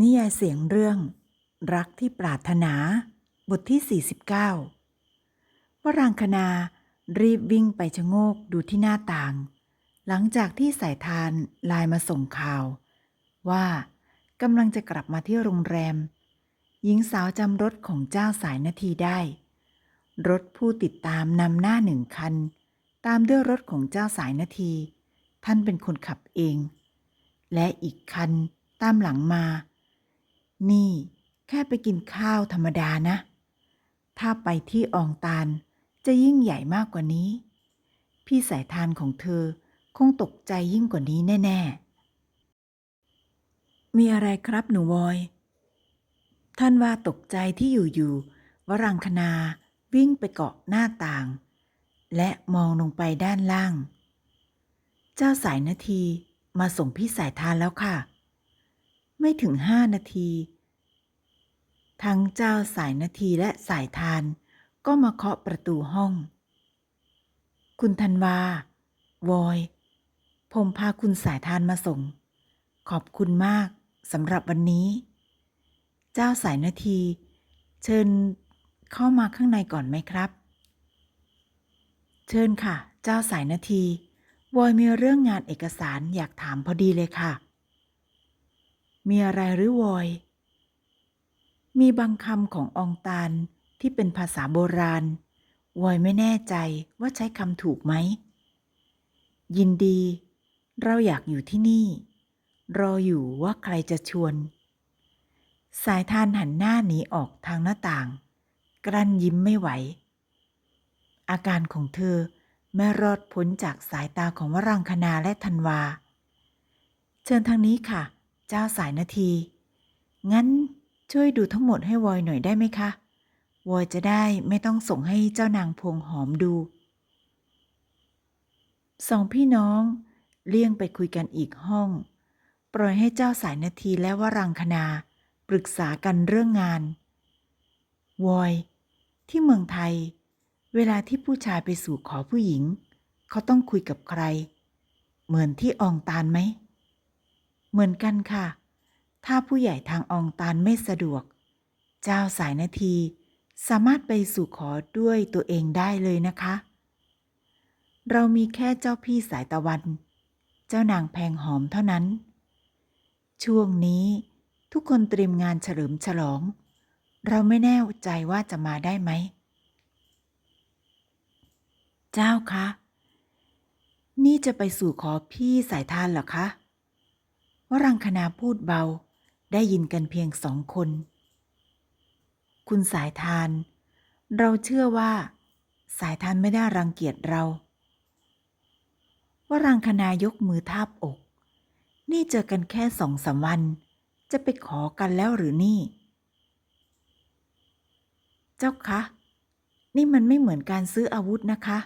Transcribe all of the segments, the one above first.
นิยายเสียงเรื่อง รักที่ปรารถนา บทที่ 49วรางคณารีบวิ่งไปชะโงกดูที่หน้าต่าง หลังจากที่สายทานไลน์มาส่งข่าว ว่ากำลังจะกลับมาที่โรงแรม หญิงสาวจำรถของเจ้าสายนาทีได้ รถผู้ติดตามนำหน้าหนึ่งคัน ตามด้วยรถของเจ้าสายนาที ท่านเป็นคนขับเอง และอีกคันตามหลังมา นี่แค่ไปกินข้าวธรรมดานะ ถ้าไปที่อองตาลจะยิ่งใหญ่มากกว่านี้ พี่สายทานของเธอคงตกใจยิ่งกว่านี้แน่ ๆ มีอะไรครับหนูวอย ท่านว่าตกใจที่อยู่ๆวรังคณาวิ่งไปเกาะหน้าต่าง และมองลงไปด้านล่าง เจ้าสายนาทีมาส่งพี่สายทานแล้วค่ะ ไม่ถึงห้านาที ทั้งเจ้าสายนาทีและสายทาน ก็มาเคาะประตูห้อง คุณธันวาวอยผมพาคุณสายทานมาส่ง ขอบคุณมากสำหรับวันนี้ เจ้าสายนาที เชิญเข้ามาข้างในก่อนไหมครับ เชิญค่ะ เจ้าสายนาทีวอยมีเรื่องงานเอกสารอยากถามพอดีเลยค่ะ มีอะไรหรือวอย มีบางคำขององตาลที่เป็นภาษาโบราณ วอยไม่แน่ใจว่าใช้คำถูกไหม ยินดี เราอยากอยู่ที่นี่ รออยู่ว่าใครจะชวน สายทานหันหน้าหนีออกทางหน้าต่าง กลั้นยิ้มไม่ไหว อาการของเธอไม่รอดพ้นจากสายตาของวรังคณาและธันวา เชิญทางนี้ค่ะ เจ้าสายนาที งั้น ช่วยดูทั้งหมดให้วอยหน่อยได้ไหมคะ วอยจะได้ไม่ต้องส่งให้เจ้านางพวงหอมดู สองพี่น้อง เลี่ยงไปคุยกันอีกห้อง ปล่อยให้เจ้าสายนาทีและวรังคณาปรึกษากันเรื่องงาน วอย ที่เมืองไทย เวลาที่ผู้ชายไปสู่ขอผู้หญิง เขาต้องคุยกับใคร เหมือนที่อองตานไหม เหมือนกันค่ะ ถ้าผู้ใหญ่ทางองตานไม่สะดวก เจ้าสายนาทีสามารถไปสู่ขอด้วยตัวเองได้เลยนะคะ เรามีแค่เจ้าพี่สายตะวัน เจ้านางแพงหอมเท่านั้น ช่วงนี้ทุกคนเตรียมงานเฉลิมฉลอง เราไม่แน่ใจว่าจะมาได้ไหม เจ้าคะ นี่จะไปสู่ขอพี่สายทานเหรอคะวรังคณาพูดเบา ได้ยินกันเพียงสองคน คุณสายทาน เราเชื่อว่า สายทานไม่ได้รังเกียจเราวรังคณายกมือทาบอก นี่เจอกันแค่สองสามวัน จะไปขอกันแล้วหรือนี่ เจ้าคะ นี่มันไม่เหมือนการซื้ออาวุธนะคะ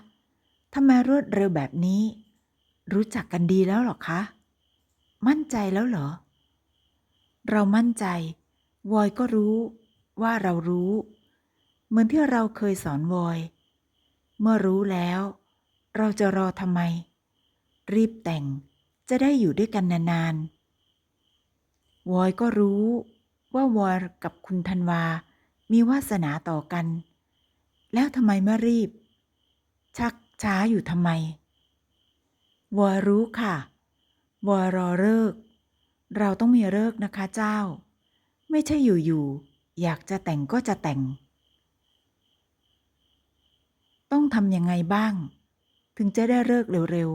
ทำไมรวดเร็วแบบนี้ รู้จักกันดีแล้วหรอคะ มั่นใจแล้วเหรอ เรามั่นใจ วอยก็รู้ว่าเรารู้ เหมือนที่เราเคยสอนวอย เมื่อรู้แล้ว เราจะรอทำไม รีบแต่งจะได้อยู่ด้วยกันนานๆ วอยก็รู้ว่าวอยกับคุณธันวา มีวาสนาต่อกัน แล้วทำไมไม่รีบ ชักช้าอยู่ทำไม วอยรู้ค่ะ วอยรอเลิก เราต้องมีเลิกนะคะเจ้า ไม่ใช่อยู่ๆอยากจะแต่งก็จะแต่ง ต้องทำยังไงบ้าง ถึงจะได้เลิกเร็ว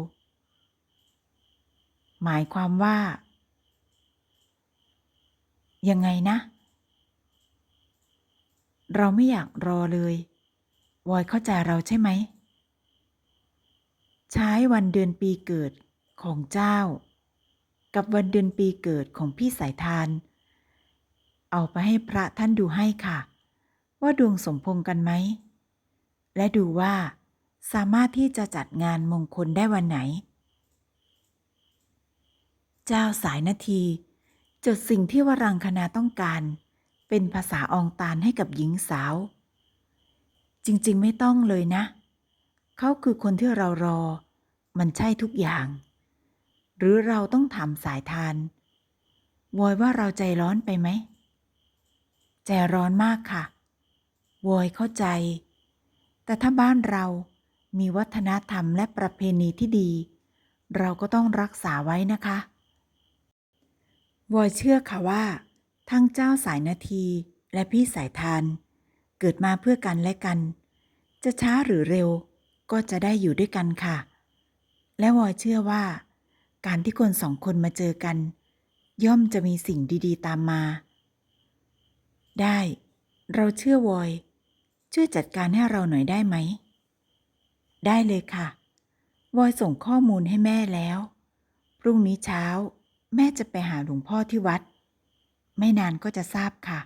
ๆ หมายความว่า ยังไงนะ เราไม่อยากรอเลยวอยเข้าใจเราใช่ไหม ใช้วันเดือนปีเกิดของเจ้า กับวันเดือนปีเกิดของพี่สายทาน เอาไปให้พระท่านดูให้ค่ะ ว่าดวงสมพงษ์กันไหม และดูว่าสามารถที่จะจัดงานมงคลได้วันไหน เจ้าสายนาที จดสิ่งที่วรังคณาต้องการ เป็นภาษาอองตานให้กับหญิงสาว จริงๆไม่ต้องเลยนะ เขาคือคนที่เรารอ มันใช่ทุกอย่าง หรือเราต้องถามสายทานวอยว่าเราใจร้อนไปไหม ใจร้อนมากค่ะวอยเข้าใจ แต่ถ้าบ้านเรามีวัฒนธรรมและประเพณีที่ดี เราก็ต้องรักษาไว้นะคะวอยเชื่อค่ะว่า ทั้งเจ้าสายนาทีและพี่สายทาน เกิดมาเพื่อกันและกัน จะช้าหรือเร็วก็จะได้อยู่ด้วยกันค่ะ และวอยเชื่อว่า การที่คนสองคนมาเจอกัน ย่อมจะมีสิ่งดี ๆ ตามมา ได้ เราเชื่อวอย ช่วยจัดการให้เราหน่อยได้ไหม ได้เลยค่ะ วอยส่งข้อมูลให้แม่แล้ว พรุ่งนี้เช้า แม่จะไปหาหลวงพ่อที่วัด ไม่นานก็จะทราบค่ะ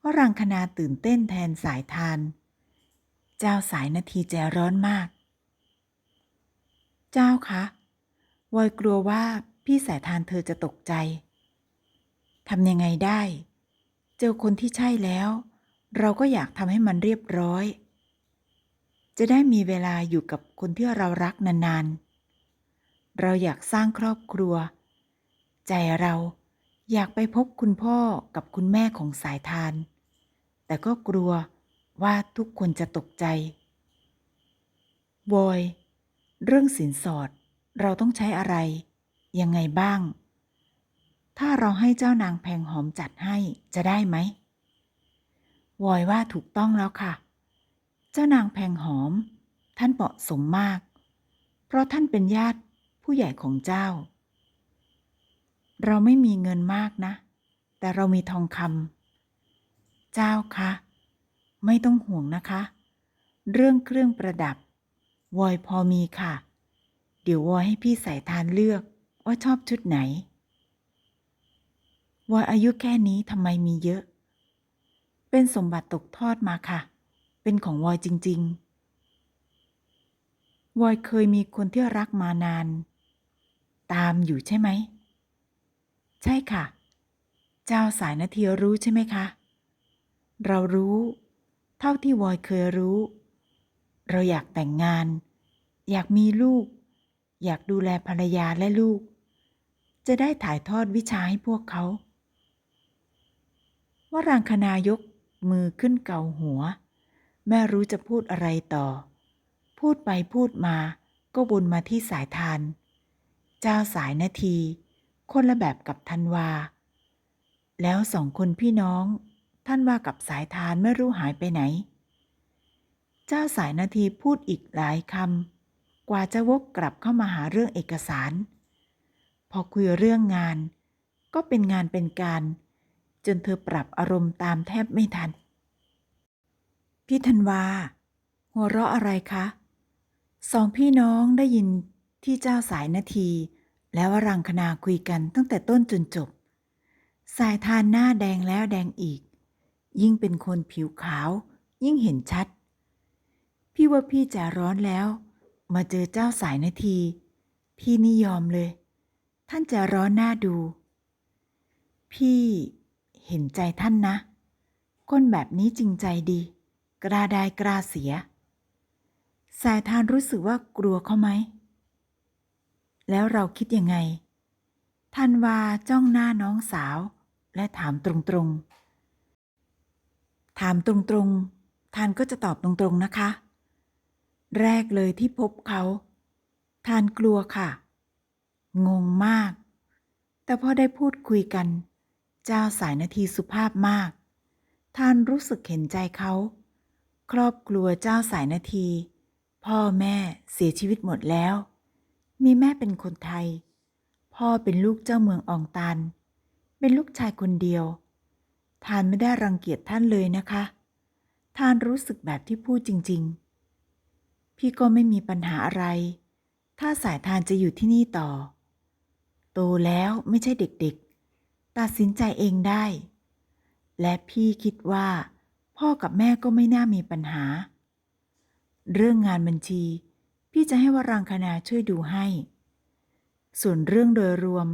ว่ารังคณาตื่นเต้นแทนสายทาน เจ้าสายนาทีใจร้อนมาก เจ้าคะ วอยกลัวว่าพี่สายทานเธอจะตกใจทำยังไงได้ เจอคนที่ใช่แล้ว เราก็อยากทำให้มันเรียบร้อย จะได้มีเวลาอยู่กับคนที่เรารักนานๆ เราอยากสร้างครอบครัว ใจเราอยากไปพบคุณพ่อกับคุณแม่ของสายทาน แต่ก็กลัวว่าทุกคนจะตกใจวอย เรื่องสินสอด เราต้องใช้อะไร ยังไงบ้าง ถ้าเราให้เจ้านางแพงหอมจัดให้จะได้ไหมวอยว่าถูกต้องแล้วค่ะ เจ้านางแพงหอม ท่านเหมาะสมมาก เพราะท่านเป็นญาติผู้ใหญ่ของเจ้า เราไม่มีเงินมากนะ แต่เรามีทองคำเจ้าคะไม่ต้องห่วงนะคะ เรื่องเครื่องประดับ วอยพอมีค่ะเดี๋ยววอยให้พี่สายทานเลือกว่าชอบชุดไหนวอยอายุแค่นี้ทำไมมีเยอะ เป็นสมบัติตกทอดมาค่ะ เป็นของวอยจริง ๆ วอยเคยมีคนที่รักมานาน ตามอยู่ใช่ไหม ใช่ค่ะ เจ้าสายนาทีรู้ใช่ไหมคะ เรารู้ เท่าที่วอยเคยรู้ เราอยากแต่งงาน อยากมีลูก อยากดูแลภรรยาและลูก จะได้ถ่ายทอดวิชาให้พวกเขาว่ารางคนายกมือขึ้นเกาหัว แม่รู้จะพูดอะไรต่อ พูดไปพูดมาก็วนมาที่สายทาน เจ้าสายนาที คนละแบบกับธันวา แล้วสองคนพี่น้องท่านว่ากับสายทานไม่รู้หายไปไหน เจ้าสายนาทีพูดอีกหลายคำ กว่าจะวกกลับเข้ามาหาเรื่องเอกสาร พอคุยเรื่องงาน ก็เป็นงานเป็นการ จนเธอปรับอารมณ์ตามแทบไม่ทัน พี่ธันวา หัวเราะอะไรคะ สองพี่น้องได้ยินที่เจ้าสายนาที และวรังคณาคุยกันตั้งแต่ต้นจนจบ สายทานหน้าแดงแล้วแดงอีก ยิ่งเป็นคนผิวขาว ยิ่งเห็นชัด พี่ว่าพี่จะร้อนแล้ว มาเจอเจ้าสายนาที พี่นิยอมเลย ท่านจะร้อนหน้าดู พี่เห็นใจท่านนะ คนแบบนี้จริงใจดี กล้าได้กล้าเสีย สายทานรู้สึกว่ากลัวเขาไหม แล้วเราคิดยังไงท่านว่าจ้องหน้าน้องสาว และถามตรงๆ ถามตรงๆท่านก็จะตอบตรงๆนะคะ แรกเลยที่พบเขาท่านกลัวค่ะ งงมาก แต่พอได้พูดคุยกัน เจ้าสายนาทีสุภาพมากท่านรู้สึกเห็นใจเขา ครอบครัวเจ้าสายนาที พ่อแม่เสียชีวิตหมดแล้ว มีแม่เป็นคนไทย พ่อเป็นลูกเจ้าเมืองอองตัน เป็นลูกชายคนเดียวท่านไม่ได้รังเกียจท่านเลยนะคะท่านรู้สึกแบบที่พูดจริง ๆ พี่ก็ไม่มีปัญหาอะไร ถ้าสายทานจะอยู่ที่นี่ต่อ โตแล้วไม่ใช่เด็กๆ ตัดสินใจเองได้ และพี่คิดว่า พ่อกับแม่ก็ไม่น่ามีปัญหา เรื่องงานบัญชี พี่จะให้วรังคณาช่วยดูให้ ส่วนเรื่องโดยรวม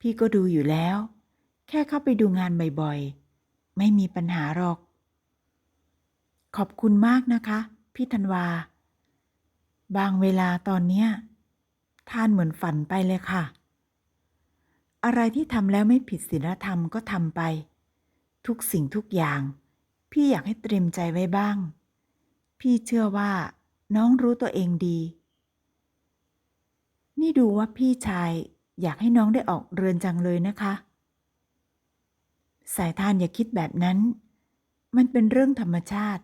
พี่ก็ดูอยู่แล้ว แค่เข้าไปดูงานบ่อยๆ ไม่มีปัญหาหรอก ขอบคุณมากนะคะ พี่ธันวา บางเวลาตอนเนี้ยท่านเหมือนฝันไปเลยค่ะ อะไรที่ทำแล้วไม่ผิดศีลธรรมก็ทำไป ทุกสิ่งทุกอย่าง พี่อยากให้เตรียมใจไว้บ้าง พี่เชื่อว่า น้องรู้ตัวเองดี นี่ดูว่าพี่ชายอยากให้น้องได้ออกเรือนจังเลยนะคะ สายทานอย่าคิดแบบนั้น มันเป็นเรื่องธรรมชาติ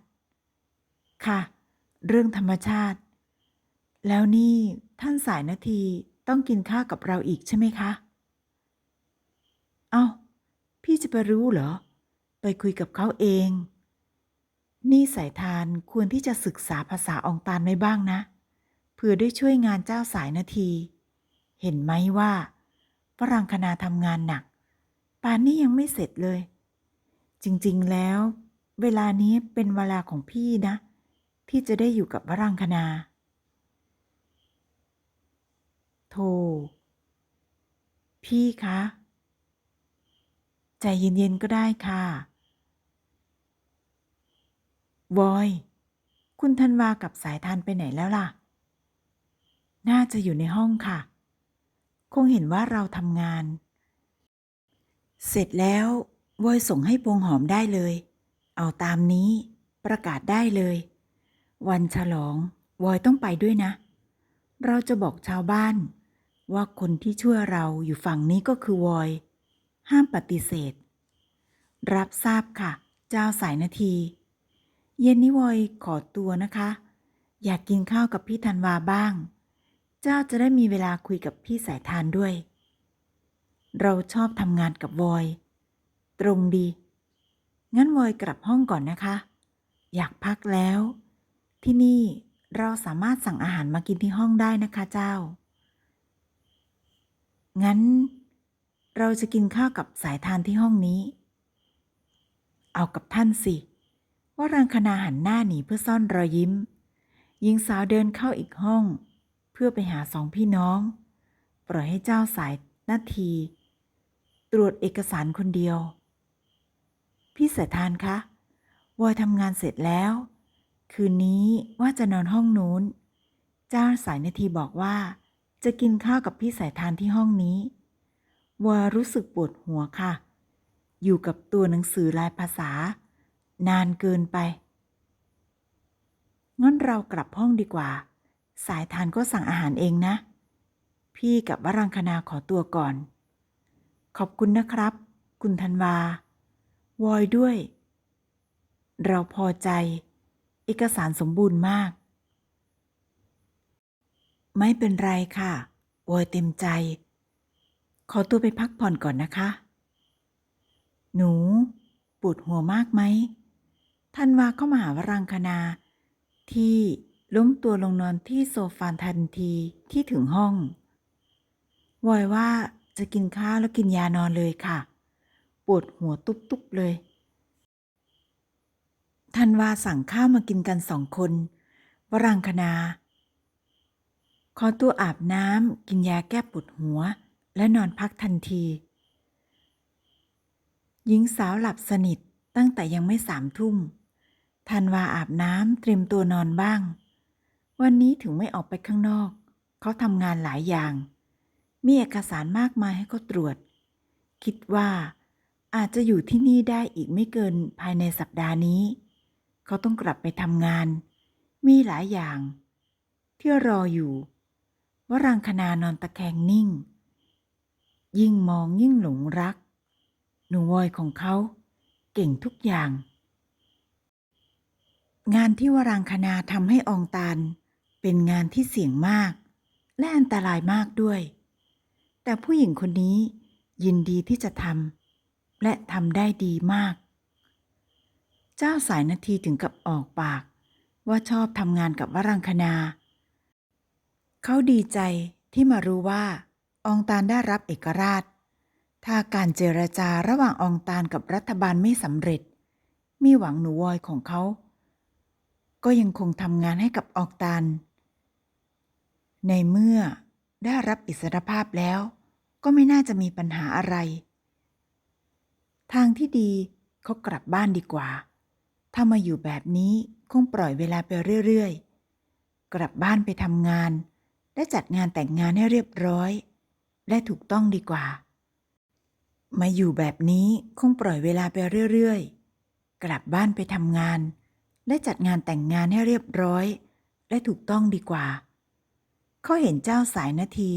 ค่ะ เรื่องธรรมชาติ แล้วนี่ท่านสายนาทีต้องกินข้าวกับเราอีกใช่ไหมคะ เอา้า พี่จะไปรู้เหรอ ไปคุยกับเขาเอง นี่สายทานควรที่จะศึกษาภาษาองตานไว้บ้างนะ เพื่อได้ช่วยงานเจ้าสายนาที เห็นไหมว่าฝรั่งคณาทำงานหนัก ป่านนี้ยังไม่เสร็จเลย จริงๆแล้ว เวลานี้เป็นเวลาของพี่นะ ที่จะได้อยู่กับวรังคณา โทพี่คะ ใจเย็นๆก็ได้ค่ะวอย คุณธันวากับสายทานไปไหนแล้วล่ะ น่าจะอยู่ในห้องค่ะ คงเห็นว่าเราทำงาน เสร็จแล้ววอยส่งให้พวงหอมได้เลย เอาตามนี้ประกาศได้เลย วันฉลองวอยต้องไปด้วยนะ เราจะบอกชาวบ้าน ว่าคนที่ช่วยเราอยู่ฝั่งนี้ก็คือวอย ห้ามปฏิเสธ รับทราบค่ะ เจ้าสายนาที เย็นนี้วอยขอตัวนะคะ อยากกินข้าวกับพี่ธันวาบ้าง เจ้าจะได้มีเวลาคุยกับพี่สายทานด้วย เราชอบทำงานกับวอย ตรงดี งั้นวอยกลับห้องก่อนนะคะ อยากพักแล้ว ที่นี่เราสามารถสั่งอาหารมากินที่ห้องได้นะคะเจ้า งั้น เราจะกินข้าวกับสายทานที่ห้องนี้ เอากับท่านสิว่ารังคณาหันหน้าหนีเพื่อซ่อนรอยยิ้ม หญิงสาวเดินเข้าอีกห้อง เพื่อไปหาสองพี่น้อง ปล่อยให้เจ้าสายนาที ตรวจเอกสารคนเดียว พี่สายทานคะวอยทำงานเสร็จแล้ว คืนนี้ว่าจะนอนห้องนู้น เจ้าสายนาทีบอกว่า จะกินข้าวกับพี่สายทานที่ห้องนี้วอยรู้สึกปวดหัวค่ะ อยู่กับตัวหนังสือลายภาษา นานเกินไป งั้นเรากลับห้องดีกว่า สายทานก็สั่งอาหารเองนะ พี่กับวรังคณาขอตัวก่อน ขอบคุณนะครับ คุณธันวา วอยด้วย เราพอใจ เอกสารสมบูรณ์มาก ไม่เป็นไรค่ะโวยเต็มใจ ขอตัวไปพักผ่อนก่อนนะคะ หนูปวดหัวมากไหมธันวาเข้ามาหาวรังคณา ที่ล้มตัวลงนอนที่โซฟาทันทีที่ถึงห้องวอยว่าจะกินข้าวแล้วกินยานอนเลยค่ะ ปวดหัวตุบๆเลยธันวาสั่งข้าวมากินกันสองคน วรังคณา ขอตัวอาบน้ำกินยาแก้ปวดหัว และนอนพักทันที หญิงสาวหลับสนิทตั้งแต่ยังไม่สามทุ่มธันวาอาบน้ำเตรียมตัวนอนบ้าง วันนี้ถึงไม่ออกไปข้างนอก เขาทำงานหลายอย่าง มีเอกสารมากมายให้เขาตรวจ คิดว่าอาจจะอยู่ที่นี่ได้อีกไม่เกินภายในสัปดาห์นี้ เขาต้องกลับไปทำงาน มีหลายอย่าง ที่รออยู่ วรังคณานอนตะแคงนิ่ง ยิ่งมองยิ่งหลงรัก หนูวอยของเขา เก่งทุกอย่าง งานที่วรังคณาทำให้อองตาลเป็นงานที่เสี่ยงมาก และอันตรายมากด้วย แต่ผู้หญิงคนนี้ยินดีที่จะทำและทำได้ดีมาก เจ้าสายนาทีถึงกับออกปาก ว่าชอบทำงานกับวรังคณา เขาดีใจที่มารู้ว่า องตานได้รับเอกราช ถ้าการเจรจาระหว่างองตานกับรัฐบาลไม่สำเร็จ มีหวังหนูวอยของเขา ก็ยังคงทำงานให้กับอองตานในเมื่อได้รับอิสรภาพแล้ว ก็ไม่น่าจะมีปัญหาอะไร ทางที่ดีเขากลับบ้านดีกว่า ถ้ามาอยู่แบบนี้คงปล่อยเวลาไปเรื่อยๆ กลับบ้านไปทำงาน และจัดงานแต่งงานให้เรียบร้อย และถูกต้องดีกว่า มาอยู่แบบนี้คงปล่อยเวลาไปเรื่อยๆ กลับบ้านไปทำงาน และจัดงานแต่งงานให้เรียบร้อย และถูกต้องดีกว่า เขาเห็นเจ้าสายนาที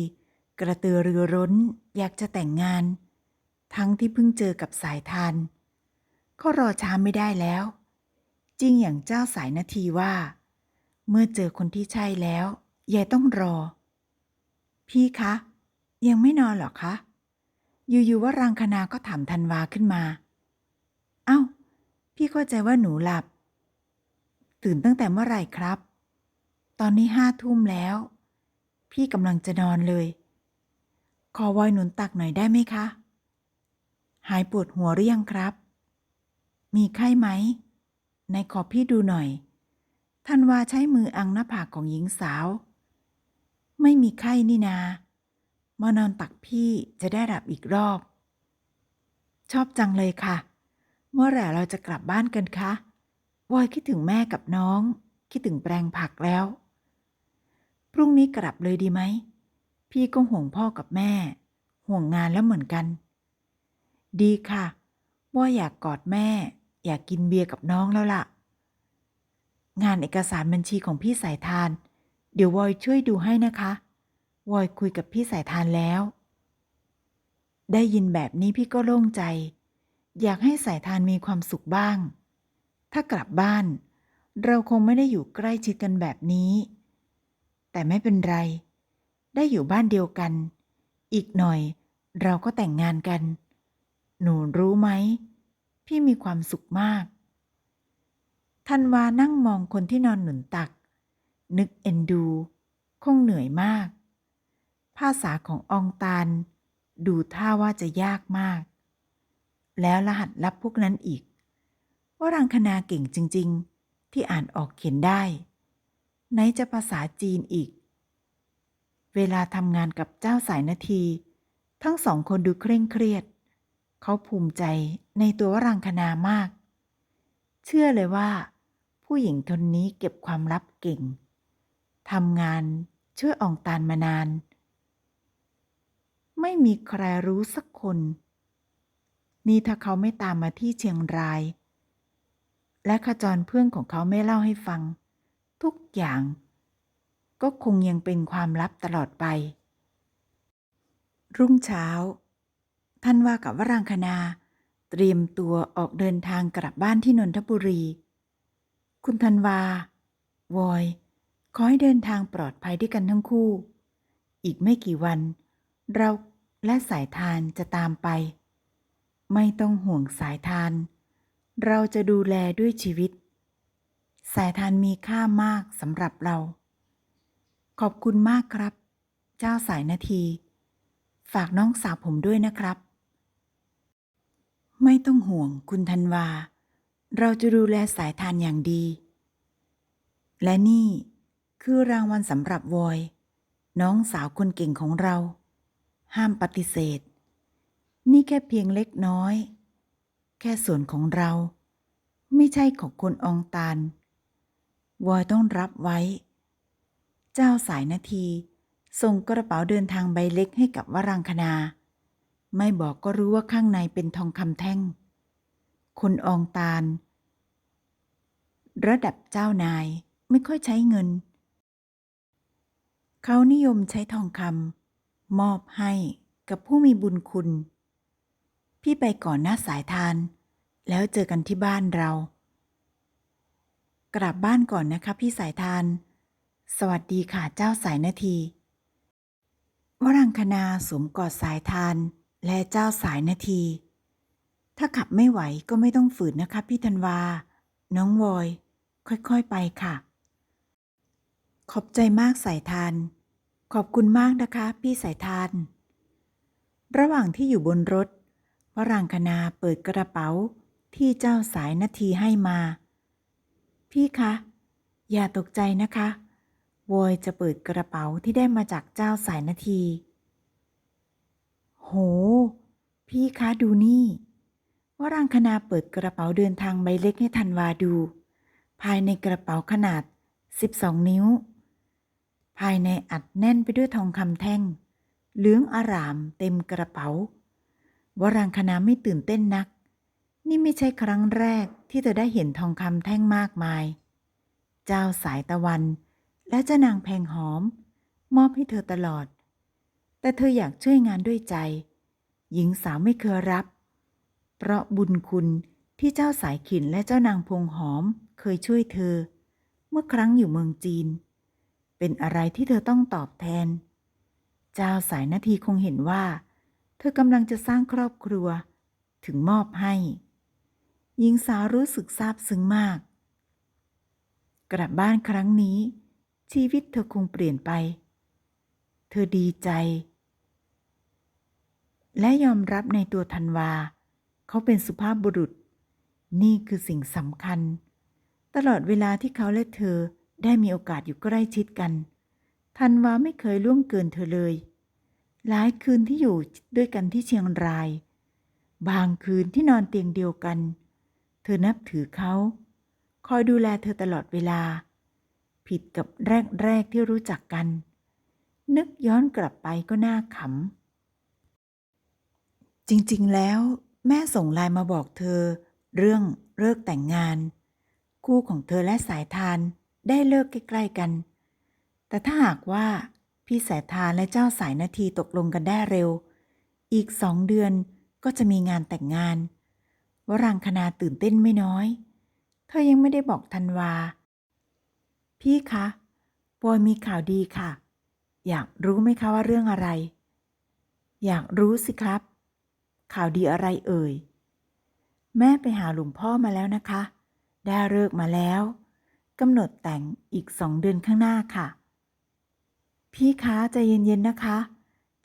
กระตือรือร้นอยากจะแต่งงาน ทั้งที่เพิ่งเจอกับสายทานเขารอช้าไม่ได้แล้ว จริงอย่างเจ้าสายนาทีว่า เมื่อเจอคนที่ใช่แล้ว ยายต้องรอ พี่คะ ยังไม่นอนหรอคะ อยู่ๆว่ารังคณาก็ถามธันวาขึ้นมา เอ้า พี่เข้าใจว่าหนูหลับ ตื่นตั้งแต่เมื่อไหร่ครับ ตอนนี้ห้าทุ่มแล้ว พี่กำลังจะนอนเลย ขอวอยหนุนตักหน่อยได้ไหมคะ หายปวดหัวหรือยังครับ มีไข้ไหมไหนขอพี่ดูหน่อยธันวาใช้มืออังหน้าผากของหญิงสาว ไม่มีไข้นี่นา มานอนตักพี่จะได้หลับอีกรอบ ชอบจังเลยค่ะ เมื่อไหร่เราจะกลับบ้านกันคะวอยคิดถึงแม่กับน้อง คิดถึงแปลงผักแล้ว พรุ่งนี้กลับเลยดีไหม พี่ก็ห่วงพ่อกับแม่ ห่วงงานแล้วเหมือนกัน ดีค่ะว่าอยากกอดแม่ อยากกินเบียร์กับน้องแล้วล่ะ งานเอกสารบัญชีของพี่สายทาน เดี๋ยววอยช่วยดูให้นะคะ วอยคุยกับพี่สายทานแล้ว ได้ยินแบบนี้พี่ก็โล่งใจ อยากให้สายทานมีความสุขบ้าง ถ้ากลับบ้าน เราคงไม่ได้อยู่ใกล้ชิดกันแบบนี้ แต่ไม่เป็นไร ได้อยู่บ้านเดียวกัน อีกหน่อยเราก็แต่งงานกัน หนูรู้ไหม พี่มีความสุขมากธันวานั่งมองคนที่นอนหนุนตัก นึกเอ็นดู คงเหนื่อยมาก ภาษาขององตาลดูท่าว่าจะยากมาก แล้วรหัสลับพวกนั้นอีก ว่ารังคณาเก่งจริง ๆ ที่อ่านออกเขียนได้ ไหนจะภาษาจีนอีก เวลาทำงานกับเจ้าสายนาที ทั้งสองคนดูเคร่งเครียด เขาภูมิใจในตัววรังคณามาก เชื่อเลยว่าผู้หญิงคนนี้เก็บความลับเก่ง ทำงานช่วยอองตานมานาน ไม่มีใครรู้สักคน นี่ถ้าเขาไม่ตามมาที่เชียงราย และขจรเพื่อนของเขาไม่เล่าให้ฟัง ทุกอย่าง ก็คงยังเป็นความลับตลอดไป รุ่งเช้า ท่านว่ากับวรังคณาเตรียมตัวออกเดินทางกลับบ้านที่นนทบุรี คุณธันวาวอย ขอให้เดินทางปลอดภัยด้วยกันทั้งคู่ อีกไม่กี่วัน เราและสายทานจะตามไป ไม่ต้องห่วงสายทาน เราจะดูแลด้วยชีวิต สายทานมีค่ามากสำหรับเรา ขอบคุณมากครับ เจ้าสายนาที ฝากน้องสาวผมด้วยนะครับ ไม่ต้องห่วงคุณธันวา เราจะดูแลสายทานอย่างดี และนี่ คือรางวัลสำหรับวอย น้องสาวคนเก่งของเรา ห้ามปฏิเสธ นี่แค่เพียงเล็กน้อย แค่ส่วนของเรา ไม่ใช่ของคนอองตาลวอยต้องรับไว้ เจ้าสายนาทีส่งกระเป๋าเดินทางใบเล็กให้กับวรังคณา ไม่บอกก็รู้ว่าข้างในเป็นทองคำแท่ง คนอองตาล ระดับเจ้านายไม่ค่อยใช้เงิน เขานิยมใช้ทองคำมอบให้กับผู้มีบุญคุณ พี่ไปก่อนหน้าสายทาน แล้วเจอกันที่บ้านเรา กลับบ้านก่อนนะคะพี่สายทาน สวัสดีค่ะเจ้าสายนาทีวรังคณาสวมกอดสายทานและเจ้าสายนาที ถ้าขับไม่ไหวก็ไม่ต้องฝืนนะคะพี่ธันวา น้องวอย ค่อยๆไปค่ะ ขอบใจมากสายทาน ขอบคุณมากนะคะพี่สายทาน ระหว่างที่อยู่บนรถ วรังคณาเปิดกระเป๋าที่เจ้าสายนาทีให้มา พี่คะ อย่าตกใจนะคะวอยจะเปิดกระเป๋าที่ได้มาจากเจ้าสายนาที โห พี่คะดูนี่วรังคณาเปิดกระเป๋าเดินทางใบเล็กให้ธันวาดู ภายในกระเป๋าขนาด 12 นิ้ว ภายในอัดแน่นไปด้วยทองคำแท่ง เหลืองอารามเต็มกระเป๋าวรังคณาไม่ตื่นเต้นนัก นี่ไม่ใช่ครั้งแรกที่เธอได้เห็นทองคำแท่งมากมาย เจ้าสายตะวัน และเจ้านางแพงหอม มอบให้เธอตลอด แต่เธออยากช่วยงานด้วยใจ หญิงสาวไม่เคยรับ เพราะบุญคุณที่เจ้าสายขินและเจ้านางพงหอมเคยช่วยเธอ เมื่อครั้งอยู่เมืองจีน เป็นอะไรที่เธอต้องตอบแทน เจ้าสายนาทีคงเห็นว่า เธอกำลังจะสร้างครอบครัว ถึงมอบให้ หญิงสาวรู้สึกซาบซึ้งมาก กลับบ้านครั้งนี้ ชีวิตเธอคงเปลี่ยนไป เธอดีใจ และยอมรับในตัวธันวา เขาเป็นสุภาพบุรุษ นี่คือสิ่งสำคัญ ตลอดเวลาที่เขาและเธอ ได้มีโอกาสอยู่ใกล้ชิดกันธันวาไม่เคยล่วงเกินเธอเลย หลายคืนที่อยู่ด้วยกันที่เชียงราย บางคืนที่นอนเตียงเดียวกัน เธอนับถือเขา คอยดูแลเธอตลอดเวลา ผิดกับแรกๆที่รู้จักกัน นึกย้อนกลับไปก็น่าขำ จริงๆแล้ว แม่ส่งไลน์มาบอกเธอ เรื่องเลิกแต่งงาน คู่ของเธอและสายทาน ได้เลิกใกล้ๆกัน แต่ถ้าหากว่าพี่สายทานและเจ้าสายนาทีตกลงกันได้เร็ว อีกสองเดือนก็จะมีงานแต่งงาน วรังคณาตื่นเต้นไม่น้อย เธอยังไม่ได้บอกธันวา พี่คะปอยมีข่าวดีค่ะ อยากรู้ไหมคะว่าเรื่องอะไร อยากรู้สิครับ ข่าวดีอะไรเอ่ย แม่ไปหาหลวงพ่อมาแล้วนะคะ ได้เลิกมาแล้ว กำหนดแต่งอีกสองเดือนข้างหน้าค่ะ พี่คะใจเย็นๆนะคะ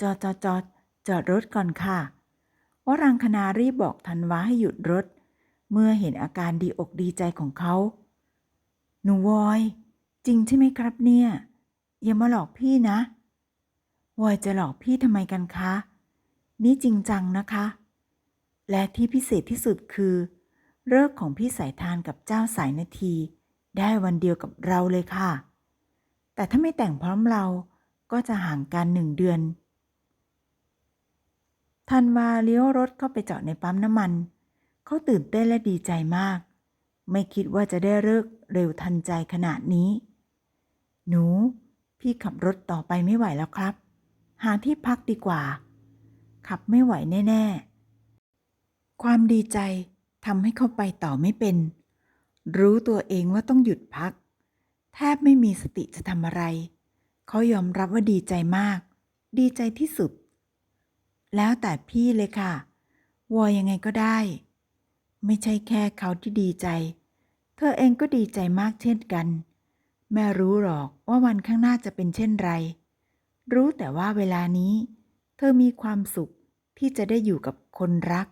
จอดจอดจอดจอดรถก่อนค่ะวรังคณารีบบอกธันวาให้หยุดรถ เมื่อเห็นอาการดีอกดีใจของเขา หนูวอย จริงใช่ไหมครับเนี่ย อย่ามาหลอกพี่นะ วอยจะหลอกพี่ทำไมกันคะ นี่จริงจังนะคะ และที่พิเศษที่สุดคือเลิกของพี่สายทานกับเจ้าสายนาที ได้วันเดียวกับเราเลยค่ะ แต่ถ้าไม่แต่งพร้อมเราก็จะห่างกันหนึ่งเดือนธันวาเลี้ยวรถเข้าไปจอดในปั๊มน้ำมัน เขาตื่นเต้นและดีใจมาก ไม่คิดว่าจะได้เลิกเร็วทันใจขนาดนี้ หนู พี่ขับรถต่อไปไม่ไหวแล้วครับ หาที่พักดีกว่า ขับไม่ไหวแน่ ๆ ความดีใจทำให้เขาไปต่อไม่เป็น รู้ตัวเองว่าต้องหยุดพัก แทบไม่มีสติจะทำอะไร เขายอมรับว่าดีใจมาก ดีใจที่สุด แล้วแต่พี่เลยค่ะ วอยังไงก็ได้ ไม่ใช่แค่เขาที่ดีใจ เธอเองก็ดีใจมากเช่นกัน แม่รู้หรอกว่าวันข้างหน้าจะเป็นเช่นไร รู้แต่ว่าเวลานี้ เธอมีความสุขที่จะได้อยู่กับคนรัก